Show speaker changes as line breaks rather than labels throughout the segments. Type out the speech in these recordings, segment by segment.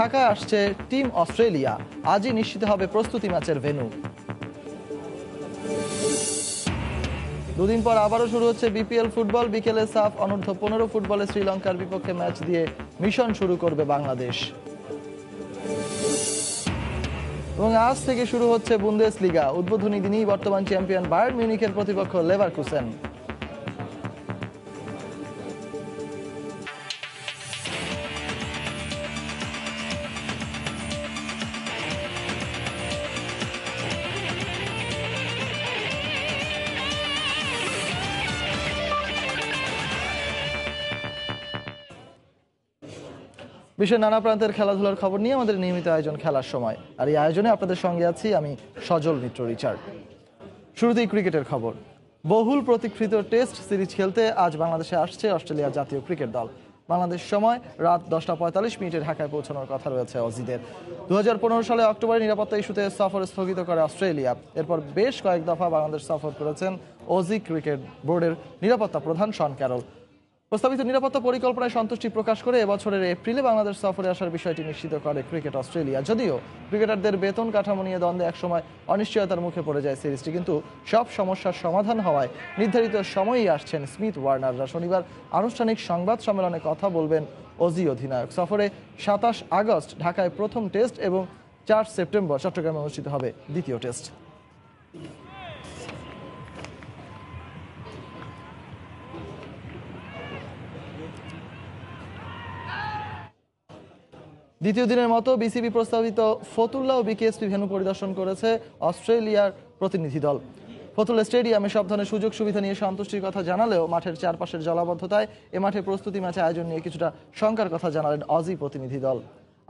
ঢাকায় আসছে team Australia. আজই নিশ্চিত হবে প্রস্তুতি ম্যাচের ভেন্যু। দুদিন পর আবারও শুরু হচ্ছে বিপিএল ফুটবল। বিকেলে সাফ অনূর্ধ্ব পনেরো ফুটবলে শ্রীলঙ্কার বিপক্ষে ম্যাচ দিয়ে মিশন শুরু করবে বাংলাদেশ। এবং আজ থেকে শুরু হচ্ছে বুন্দেস লিগা উদ্বোধনী দিনই বর্তমান চ্যাম্পিয়ন বায়ার্ন মিউনিখের প্রতিপক্ষ লেভারকুসেন। বিশ্বের নানা প্রান্তের খেলাধুলার খবর নিয়ে আমাদের নিয়মিত আয়োজন খেলার সময়। আর এই আয়োজনে আপনাদের সঙ্গে আছি আমি সজল মিত্র, রিচার্ড। শুরুতেই ক্রিকেটের খবর। বহুল প্রতীক্ষিত টেস্ট সিরিজ খেলতে আজ বাংলাদেশে আসছে অস্ট্রেলিয়ার জাতীয় ক্রিকেট দল। বাংলাদেশ সময় রাত দশটা পঁয়তাল্লিশ মিনিটে ঢাকায় পৌঁছানোর কথা রয়েছে অজিদের। দু হাজার পনেরো সালে অক্টোবরে নিরাপত্তা ইস্যুতে সফর স্থগিত করে অস্ট্রেলিয়া। এরপর বেশ কয়েক দফা বাংলাদেশ সফর করেছেন অজি ক্রিকেট বোর্ডের নিরাপত্তা প্রধান শন ক্যারল। প্রস্তাবিত নিরাপত্তা পরিকল্পনায় সন্তুষ্টি প্রকাশ করে এবছরের এপ্রিলে বাংলাদেশ সফরে আসার বিষয়টি নিশ্চিত করে ক্রিকেট অস্ট্রেলিয়া। যদিও ক্রিকেটারদের বেতন কাঠামো নিয়ে দ্বন্দ্বে একসময় অনিশ্চয়তার মুখে পড়ে যায় সিরিজটি, কিন্তু সব সমস্যার সমাধান হওয়ায় নির্ধারিত সময়েই আসছেন স্মিথ ওয়ার্নাররা শনিবার আনুষ্ঠানিক সংবাদ সম্মেলনে কথা বলবেন অজি অধিনায়ক। সফরে সাতাশ আগস্ট ঢাকায় প্রথম টেস্ট এবং চার সেপ্টেম্বর চট্টগ্রামে অনুষ্ঠিত হবে দ্বিতীয় টেস্ট। দ্বিতীয় দিনের মতো বিসিবি প্রস্তাবিত ফতুল্লা ও বিকেএসপি ভেন্যু পরিদর্শন করেছে অস্ট্রেলিয়ার প্রতিনিধি দল। ফতুল্লা স্টেডিয়ামে সব ধরনের সুযোগ সুবিধা নিয়ে সন্তুষ্টির কথা জানালেও মাঠের চারপাশের জলাবদ্ধতায় এ মাঠে প্রস্তুতি ম্যাচে আয়োজন নিয়ে কিছুটা শঙ্কার কথা জানালেন অজি প্রতিনিধি দল।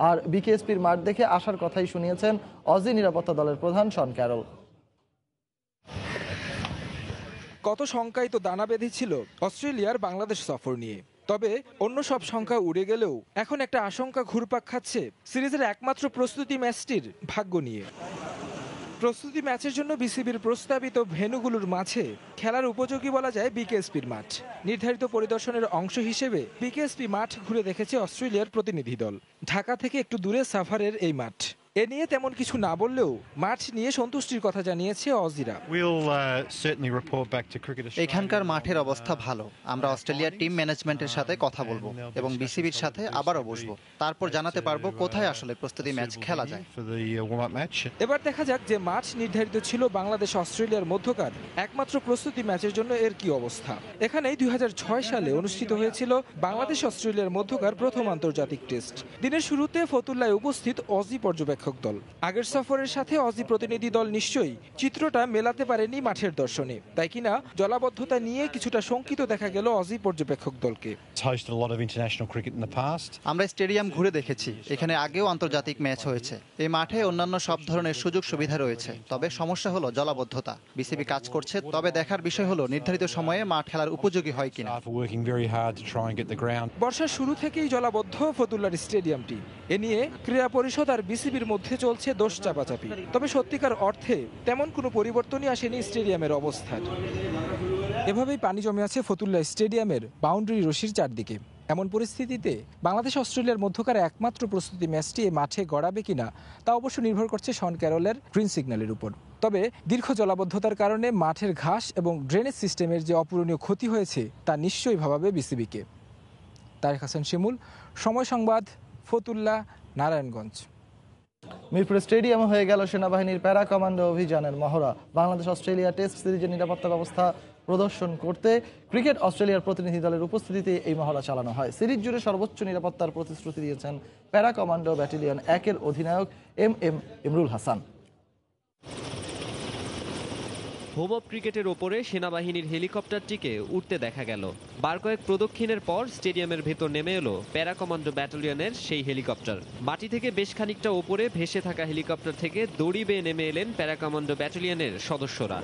আর বিকেএসপির মাঠ দেখে আসার কথাই শুনিয়েছেন অজি নিরাপত্তা দলের প্রধান শন ক্যারল।
কত শঙ্কাই তো দানা বেঁধেছিল অস্ট্রেলিয়ার বাংলাদেশ সফর নিয়ে। তবে অন্য সব সংখ্যা উড়ে গেলেও এখন একটা আশঙ্কা ঘুরপাক খাচ্ছে সিরিজের একমাত্র প্রস্তুতি ম্যাচটির ভাগ্য নিয়ে। প্রস্তুতি ম্যাচের জন্য বিসিবির প্রস্তাবিত ভেনুগুলোর মাঝে খেলার উপযোগী বলা যায় বিকেএসপির মাঠ। নির্ধারিত পরিদর্শনের অংশ হিসেবে বিকেএসপি মাঠ ঘুরে দেখেছে অস্ট্রেলিয়ার প্রতিনিধি দল। ঢাকা থেকে একটু দূরে সাফারের এই মাঠ। এ নিয়ে তেমন কিছু না বললেও মাঠ নিয়ে সন্তুষ্টির কথা জানিয়েছে অজিরা।
Uh.
এখানকার মাঠের অবস্থা ভালো। আমরা অস্ট্রেলিয়ার টিম ম্যানেজমেন্টের সাথে কথা বলব এবং বিসিবির সাথে আবারও বসবো। তারপর জানাতে পারব কোথায় আসলে প্রস্তুতি ম্যাচ খেলা যায়।
uh.
এবার দেখা যাক যে মাঠ নির্ধারিত ছিল বাংলাদেশ অস্ট্রেলিয়ার মধ্যকার। একমাত্র প্রস্তুতি ম্যাচের জন্য এর কি অবস্থা? এখানেই দুই হাজার ছয় সালে অনুষ্ঠিত হয়েছিল বাংলাদেশ অস্ট্রেলিয়ার মধ্যকার প্রথম আন্তর্জাতিক টেস্ট। দিনের শুরুতে ফতুল্লায় উপস্থিত অজি পর্যবেক্ষক। দল। আগের সফরের সাথে অজি প্রতিনিধি দল নিশ্চয়ই চিত্রটা মেলাতে পারেনি মাঠের দর্শনে। তাই কিনা জলাবদ্ধতা নিয়ে কিছুটা শঙ্কিত দেখা গেল অজি পর্যবেক্ষক দলকে.
আমরা স্টেডিয়াম ঘুরে দেখেছি। এখানে আগেও আন্তর্জাতিক ম্যাচ হয়েছে। এই মাঠে অন্যান্য সব ধরনের সুযোগ সুবিধা রয়েছে। তবে সমস্যা হলো জলাবদ্ধতা। বিসিবি কাজ করছে তবে দেখার বিষয় হলো নির্ধারিত সময়ে মাঠ খেলার উপযোগী হয় কিনা.
বর্ষার শুরু থেকেই জলাবদ্ধ ফতুল্লার স্টেডিয়ামটি। এ নিয়ে ক্রীড়া পরিষদ আর বিসিবির মধ্যে চলছে দোষ চাপাচাপি। তবে সত্যিকার অর্থে তেমন কোনো পরিবর্তনই আসেনি স্টেডিয়ামের অবস্থার এভাবেই পানি জমে আছে ফতুল্লা স্টেডিয়ামের বাউন্ডারি রশির চারদিকে। এমন পরিস্থিতিতে বাংলাদেশ অস্ট্রেলিয়ার মধ্যকার একমাত্র প্রস্তুতি ম্যাচটি এ মাঠে গড়াবে কিনা, তা অবশ্য নির্ভর করছে শন ক্যারলের গ্রিন সিগন্যালের উপর। তবে দীর্ঘ জলাবদ্ধতার কারণে মাঠের ঘাস এবং ড্রেনেজ সিস্টেমের যে অপূরণীয় ক্ষতি হয়েছে, তা নিশ্চয়ই ভাবাবে বিসিবিকে। তারেক হাসান শিমুল, সময় সংবাদ, ফতুল্লা, নারায়ণগঞ্জ।
মিরপুর স্টেডিয়ামে হয়ে গেল সেনাবাহিনীর প্যারা কমান্ডো অভিযানের মহড়া। বাংলাদেশ অস্ট্রেলিয়া টেস্ট সিরিজের নিরাপত্তা ব্যবস্থা প্রদর্শন করতে ক্রিকেট অস্ট্রেলিয়ার প্রতিনিধি দলের উপস্থিতিতে এই মহড়া চালানো হয়। সিরিজ জুড়ে সর্বোচ্চ নিরাপত্তার প্রতিশ্রুতি দিয়েছেন প্যারা কমান্ডো ব্যাটালিয়ন একের অধিনায়ক M M Imrul Hasan.
Home ক্রিকেটের ওপরে সেনাবাহিনীর হেলিকপ্টারটিকে উঠতে দেখা গেল। বার কয়েক প্রদক্ষিণের পর স্টেডিয়ামের ভেতর নেমে এলো প্যারা কমান্ডো ব্যাটালিয়নের সেই হেলিকপ্টার। মাটি থেকে বেশ খানিকটা ওপরে ভেসে থাকা হেলিকপ্টার থেকে দড়ি বেয়ে নেমে এলেন প্যারা কমান্ডো ব্যাটালিয়নের সদস্যরা।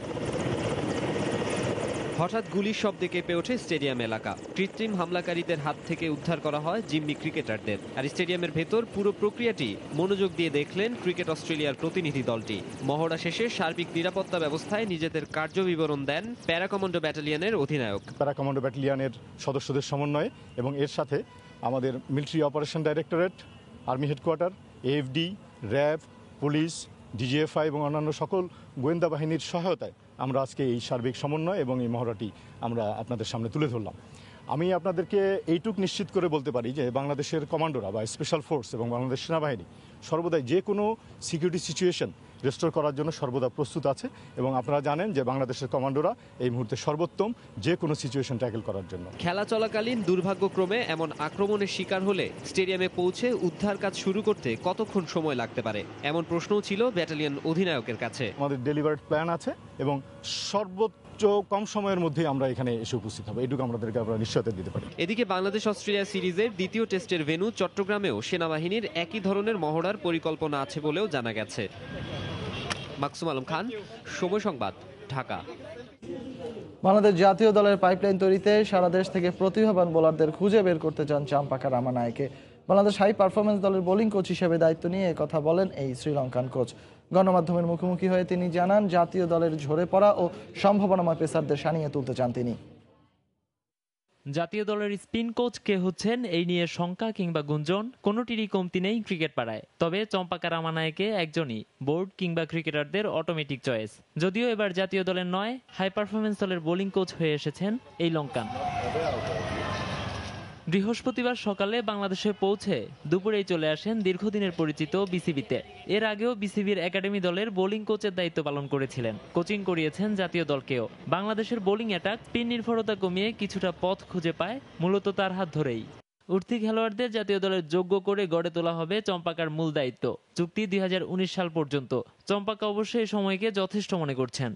হঠাৎ গুলির শব্দে কেঁপে ওঠে স্টেডিয়াম এলাকা। কৃত্রিম হামলাকারীদের হাত থেকে উদ্ধার করা হয় জিম্মি ক্রিকেটারদের। আর স্টেডিয়ামের ভেতর পুরো প্রক্রিয়াটি মনোযোগ দিয়ে দেখলেন ক্রিকেট অস্ট্রেলিয়ার প্রতিনিধি দলটি। মহড়া শেষে সার্বিক নিরাপত্তা ব্যবস্থায় নিজেদের কার্যবিবরণ দেন প্যারাকমান্ডো ব্যাটালিয়নের অধিনায়ক।
প্যারা কমান্ডো ব্যাটালিয়নের সদস্যদের সমন্বয়ে এবং এর সাথে আমাদের military operation directorate, army headquarter FD RAB, police, DGFI এবং অন্যান্য সকল গোয়েন্দা বাহিনীর সহায়তায় আমরা আজকে এই সার্বিক সমন্বয় এবং এই মহড়াটি আমরা আপনাদের সামনে তুলে ধরলাম। আমি আপনাদেরকে এইটুক নিশ্চিত করে বলতে পারি যে বাংলাদেশের কমান্ডোরা বা স্পেশাল ফোর্স এবং বাংলাদেশ সেনাবাহিনী সর্বদাই যে কোনো সিকিউরিটি সিচুয়েশন রেস্টোর করার জন্য সর্বদা প্রস্তুত আছে এবং আপনারা জানেন যে বাংলাদেশের কমান্ডোরা এই মুহূর্তে সর্বোত্তম যে কোনো সিচুয়েশন ট্যাকেল করার জন্য।
খেলা চলাকালীন দুর্ভাগ্যক্রমে এমন আক্রমণের শিকার হলে স্টেডিয়ামে পৌঁছে উদ্ধার কাজ শুরু করতে কতক্ষণ সময় লাগতে পারে? এমন প্রশ্নও ছিল ব্যাটালিয়ন অধিনায়কের কাছে।
আমাদের ডেলিভার্ড প্ল্যান আছে এবং সর্বোচ্চ কম সময়ের মধ্যে আমরা এখানে এসে উপস্থিত হব। এইটুকু আমাদেরকে আমরা নিশ্চয়তা দিতে পারি।
এদিকে বাংলাদেশ অস্ট্রেলিয়া সিরিজের দ্বিতীয় টেস্টের ভেন্যু চট্টগ্রামেও সেনাবাহিনীর একই ধরনের মহড়ার পরিকল্পনা আছে বলেও জানা গেছে। মাকসুম আলম খান সময় সংবাদ ঢাকা।
বাংলাদেশ জাতীয় দলের পাইপলাইন তৈরিতে সারা দেশ থেকে প্রতিভাবান বোলারদের খুঁজে বের করতে চান চাম্পাকা রামানায়কে। বাংলাদেশ হাই পারফরমেন্স দলের বোলিং কোচ হিসেবে দায়িত্ব নিয়ে কথা বলেন এই শ্রীলঙ্কান কোচ। গণমাধ্যমের মুখোমুখি হয়ে তিনি জানান, জাতীয় দলের ঝরে পড়া ও সম্ভাবনাময় পেসারদের সানিয়ে তুলতে চান তিনি।
জাতীয় দলের স্পিন কোচ কে হচ্ছেন, এই নিয়ে শঙ্কা কিংবা গুঞ্জন, কোনোটিরই কমতি নেই ক্রিকেট পাড়ায়। তবে চম্পাকা রামানায়কে একজনই, বোর্ড কিংবা ক্রিকেটারদের অটোমেটিক চয়েস যদিও এবার জাতীয় দলের নয়, হাই পারফরমেন্স দলের বোলিং কোচ হয়ে এসেছেন এই লঙ্কান। বৃহস্পতিবার সকালে বাংলাদেশে পৌঁছে দুপুরেই চলে আসেন দীর্ঘদিনের পরিচিত বিসিবিতে। এর আগেও বিসিবির একাডেমি দলের বোলিং কোচের দায়িত্ব পালন করেছিলেন। কোচিং করিয়েছেন জাতীয় দলকেও। বাংলাদেশের বোলিং অ্যাটাক স্পিন নির্ভরতা কমিয়ে কিছুটা পথ খুঁজে পায় মূলত তার হাত ধরেই। উঠতি খেলোয়াড়দের জাতীয় দলের যোগ্য করে গড়ে তোলা হবে চম্পাকার মূল দায়িত্ব। চুক্তি দুই হাজার উনিশ সাল পর্যন্ত। চম্পাকা অবশ্যই এই সময়কে যথেষ্ট মনে করছেন।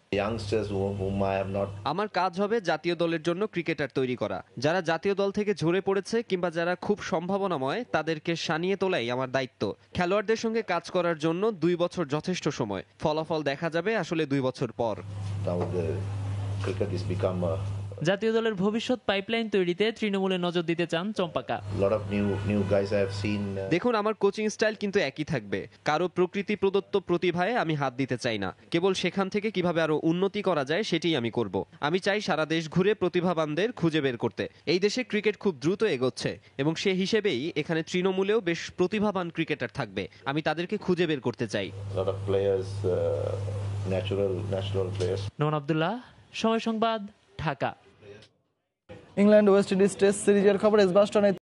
আমার কাজ হবে জাতীয় দলের জন্য ক্রিকেটার তৈরি করা। যারা জাতীয় দল থেকে ঝরে পড়েছে কিংবা যারা খুব সম্ভাবনাময় তাদেরকে সানিয়ে তোলাই আমার দায়িত্ব। খেলোয়াড়দের সঙ্গে কাজ করার জন্য দুই বছর যথেষ্ট সময়। ফলাফল দেখা যাবে আসলে দুই বছর পর।
Become a
জাতীয় দলের ভবিষ্যৎ পাইপলাইন তৈরিতে তৃণমূলে নজর দিতে চান চম্পাকা.
Uh,
দেখুন আমার কোচিং স্টাইল কিন্তু একই থাকবে। কারও প্রকৃতি প্রদত্ত প্রতিভায় আমি হাত দিতে চাই না। কেবল সেখান থেকে কীভাবে আরও উন্নতি করা যায় সেটাই আমি করব। আমি চাই সারা দেশ ঘুরে প্রতিভাবানদের খুঁজে বের করতে। এই দেশে ক্রিকেট খুব দ্রুত এগোচ্ছে এবং সে হিসেবেই এখানে তৃণমূলেও বেশ প্রতিভাবান ক্রিকেটার থাকবে। আমি তাদেরকে খুঁজে বের করতে চাই।
Uh.
Noman Abdullah Somoy Sangbad. Dhaka.
England West Indies test সিরিজের খবর এসবাস্টনে